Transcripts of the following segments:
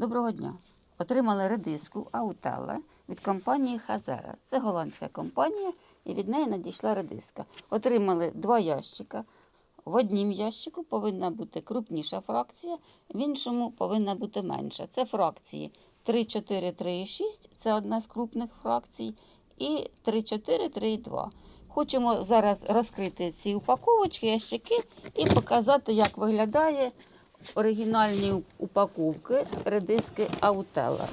Доброго дня. Отримали редиску Аутеле від компанії Хазера. Це голландська компанія, і від неї надійшла редиска. Отримали два ящика. В однім ящику повинна бути крупніша фракція, в іншому повинна бути менша. Це фракції 3, 4, 3 і 6. Це одна з крупних фракцій. І 3, 4, 3 і 2. Хочемо зараз розкрити ці упаковочки, ящики і показати, як виглядає оригінальні упаковки редиски Аутела.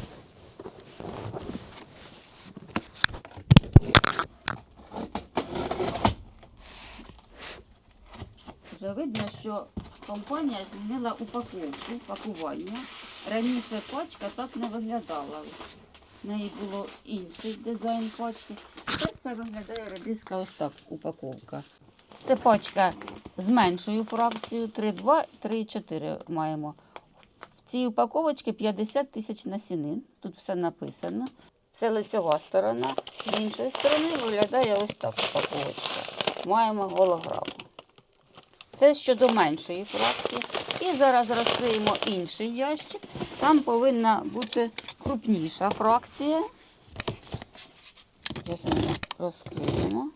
Вже видно, що компанія змінила упаковку, пакування. Раніше пачка так не виглядала. В неї було інший дизайн пачки. Тепер це виглядає редиска ось так упаковка. Це пачка з меншою фракцією 3,2, 3,4 маємо. В цій упаковочці 50 тисяч насінин. Тут все написано. Це лицева сторона. З іншої сторони виглядає ось так упаковочка. Маємо голограму. Це щодо меншої фракції. І зараз розкриємо інший ящик. Там повинна бути крупніша фракція. Зараз ми розкриємо.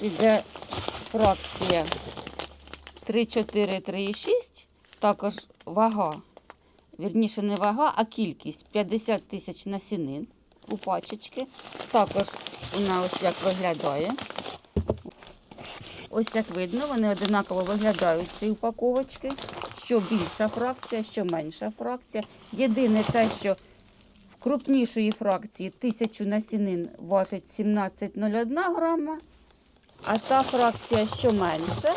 Йде фракція 3, 4, 3 6. Також вага. Вірніше, не вага, а кількість 50 тисяч насінин у пачечки. Також вона ось як виглядає. Ось як видно, вони одинаково виглядають ці упаковочки. Що більша фракція, що менша фракція. Єдине те, що в крупнішої фракції 1000 насінин важить 17,01 грама, а та фракція, що менша,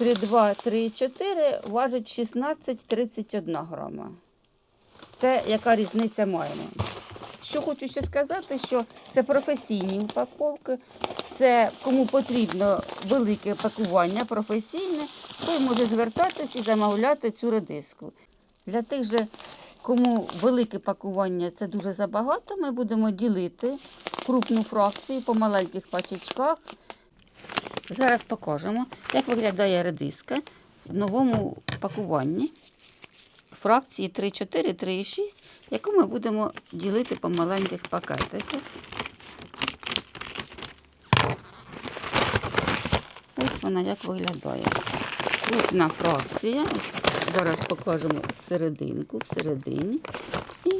3,2, 3,4 важить 16,31 грама. Це яка різниця маємо. Що хочу ще сказати, що це професійні упаковки. Це кому потрібно велике пакування професійне, той може звертатись і замовляти цю редиску. Для тих же, кому велике пакування це дуже забагато, ми будемо ділити крупну фракцію по маленьких пачечках. Зараз покажемо, як виглядає редиска в новому пакуванні фракції 3,4, 3,6, яку ми будемо ділити по маленьких пакетиках. Ось вона як виглядає. Крупна фракція. Зараз покажемо серединку, всередині. І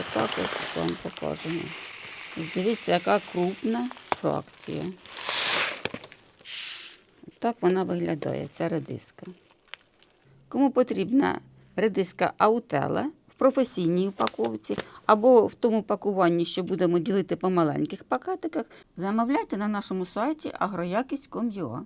отак ось вам покажемо. Дивіться, яка крупна фракція. Так вона виглядає, ця редиска. Кому потрібна редиска аутела в професійній упаковці або в тому пакуванні, що будемо ділити по маленьких пакетиках, замовляйте на нашому сайті agroякість.com.ua.